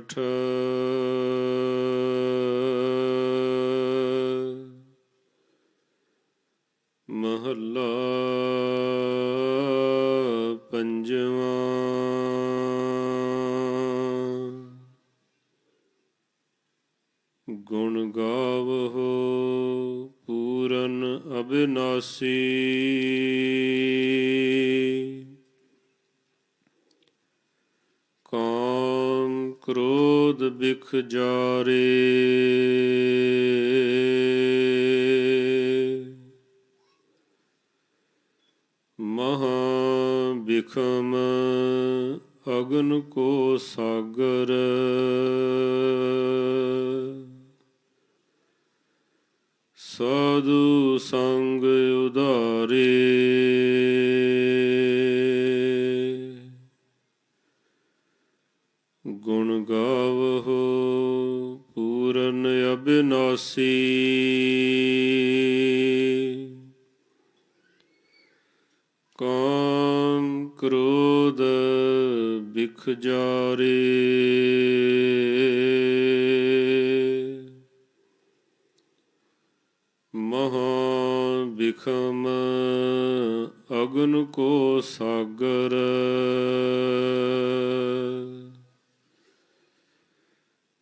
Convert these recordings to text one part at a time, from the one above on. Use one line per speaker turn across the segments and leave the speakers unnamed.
ਸੋਰਠ ਮਹੱਲਾ ਪੰਜਵਾਂ ਗੁਣ ਗਾਵੋ ਪੂਰਨ ਅਬਿਨਾਸੀ ਕਾਮ ਕ੍ਰੋਧ ਬਿਖ ਜਾਰੇ। ਮਹਾ ਬਿਖਮ ਅਗਨ ਕੋ ਸਾਗਰ। ਸਾਧੂ ਸੰਗ ਉਦਾਰੇ ਅਬਿਨਾਸੀ ਕਾਮ ਕ੍ਰੋਧ ਬਿਖ ਜਾਰੇ ਮਹਾ ਬਿਖਮ ਅਗਨ ਕੋ ਸਾਗਰ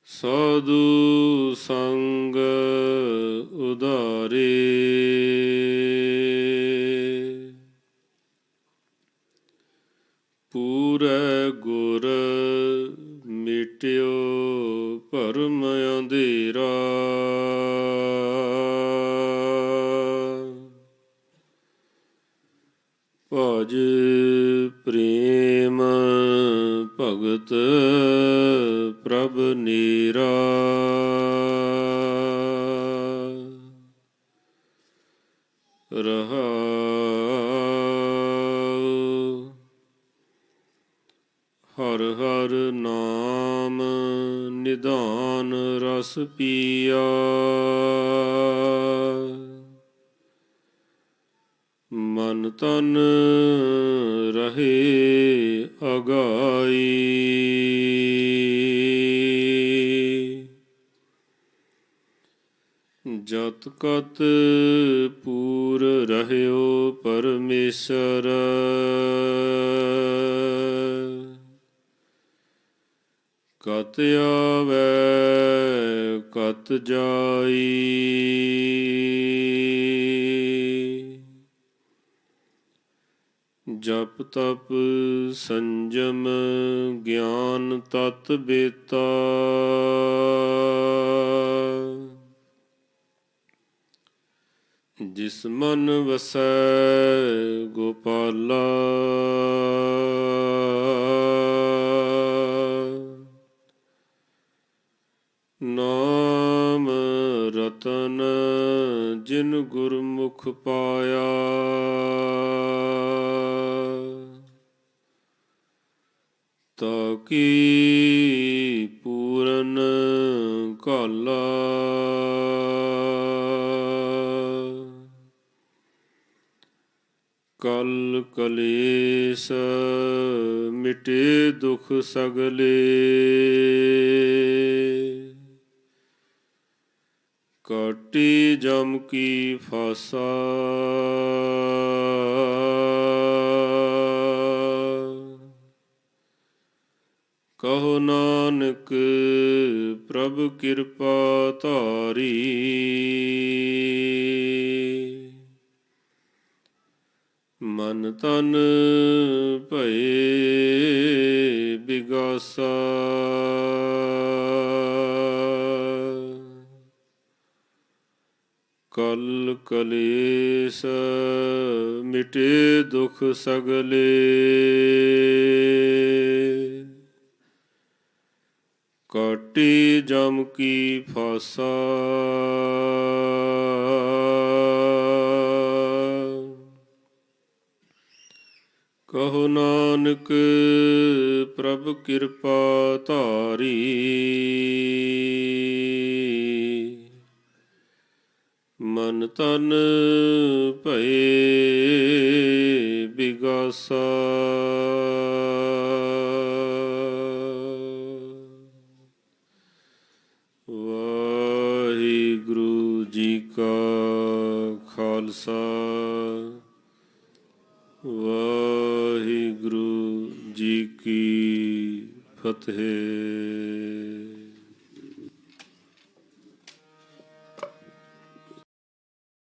ਸਾਧੂ ਸੰਗ ਉਦਾਰੇ ਪੂਰੇ ਗੁਰ ਮਿਟਿਓ ਭਰਮ ਅੰਧੇਰਾ। ਭਜ ਪ੍ਰੇਮ ਭਗਤ ਪ੍ਰਭ ਨੀਰਾ। ਰਹਾ ਹਰ ਹਰ ਨਾਮ ਨਿਧਾਨ ਰਸ ਪੀਆ। ਮਨ ਤਨ ਰਹੇ ਜਤ ਕਤ ਪੂਰ ਰਹਿਓ ਪਰਮੇਸ਼ਰ। ਕਤ ਆਵੈ, ਕਤ ਜਾਈ। ਜਪ ਤਪ ਸੰਜਮ ਗਿਆਨ ਤਤ ਬੇਤਾ। ਜਿਸ ਮਨ ਵਸੈ ਗੋਪਾਲਾ। ਨਾਮ ਰਤਨ ਜਿਨ ਗੁਰਮੁਖ ਪਾਇਆ। ਤਾ ਕੀ ਪੂਰਨ ਕਾਲਾ ਕਲ ਕਲੇਸ਼ ਮਿਟੇ ਦੁਖ ਸਗਲੇ। ਕਾਟੀ ਜਮ ਕੀ ਫਾਸਾ। ਕਹੋ ਨਾਨਕ ਪ੍ਰਭ ਕਿਰਪਾ ਧਾਰੀ। ਮਨ ਤਨ ਭਏ ਬਿਗਾਸਾ। ਕਲ ਕਲੇਸ਼ ਮਿਟੇ ਦੁਖ ਸਗਲੇ। ਕਾਟੀ ਜਮ ਕੀ ਫਾਸਾ। ਕਹੋ ਨਾਨਕ ਪ੍ਰਭ ਕਿਰਪਾ ਧਾਰੀ। ਮਨ ਤਨ ਭਏ ਬਿਗਾਸਾ। ਵਾਹਿਗੁਰੂ ਜੀ ਕਾ ਖਾਲਸਾ। ਫਤਿਹ